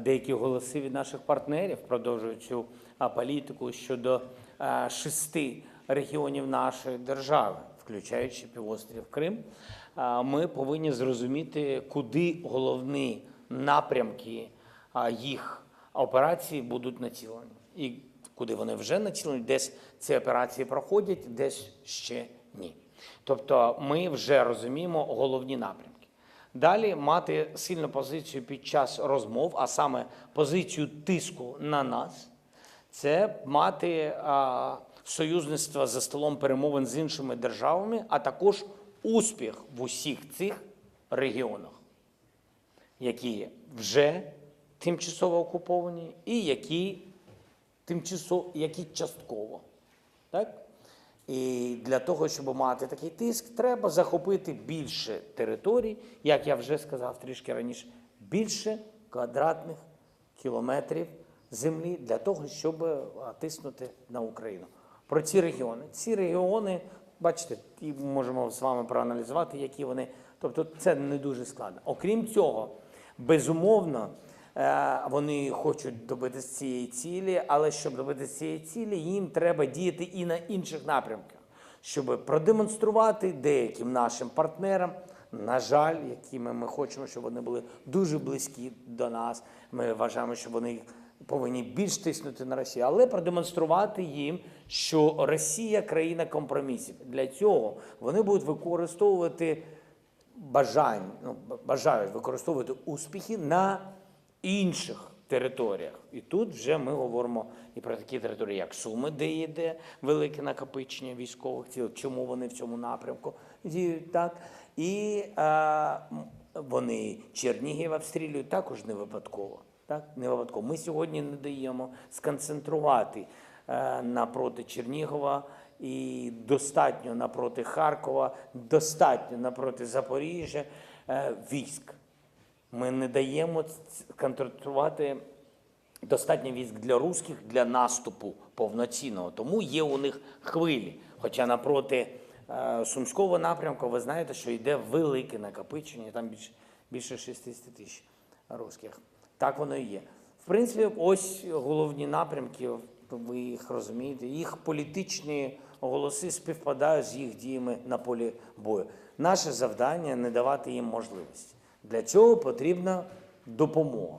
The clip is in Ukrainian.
Деякі голоси від наших партнерів продовжують цю політику щодо шести регіонів нашої держави, включаючи півострів Крим. Ми повинні зрозуміти, куди головні напрямки їх операції будуть націлені, і куди вони вже націлені, десь ці операції проходять, десь ще ні. Тобто ми вже розуміємо головні напрямки. Далі мати сильну позицію під час розмов, а саме позицію тиску на нас, це мати а, союзництво за столом перемовин з іншими державами, а також успіх в усіх цих регіонах, які вже тимчасово окуповані, і які тимчасово, які частково. Так? І для того, щоб мати такий тиск, треба захопити більше територій, як я вже сказав трішки раніше, більше квадратних кілометрів землі для того, щоб тиснути на Україну. Про ці регіони. Ці регіони, бачите, і можемо з вами проаналізувати, які вони. Тобто, це не дуже складно. Окрім цього, безумовно, е, вони хочуть добитися цієї цілі, але щоб добитися цієї цілі, їм треба діяти і на інших напрямках, щоб продемонструвати деяким нашим партнерам, на жаль, якими ми хочемо, щоб вони були дуже близькі до нас. Ми вважаємо, що вони повинні більш тиснути на Росію, але продемонструвати їм, що Росія країна компромісів. Для цього вони будуть використовувати бажань, ну, бажають використовувати успіхи на інших територіях. І тут вже ми говоримо і про такі території, як Суми, де йде велике накопичення військових цілей, чому вони в цьому напрямку діють так. І е, вони Чернігів обстрілюють також не випадково. Так, не випадково. Ми сьогодні не даємо сконцентрувати е, напроти Чернігова і достатньо напроти Харкова, достатньо напроти Запоріжжя е, військ. Ми не даємо ц- достатньо військ для русських для наступу повноцінного. Тому є у них хвилі. Хоча напроти е, Сумського напрямку ви знаєте, що йде велике накопичення, там більше, більше 60 тисяч русських. Так воно і є. В принципі, ось головні напрямки, ви їх розумієте, їх політичні голоси співпадають з їх діями на полі бою. Наше завдання не давати їм можливості. Для цього потрібна допомога.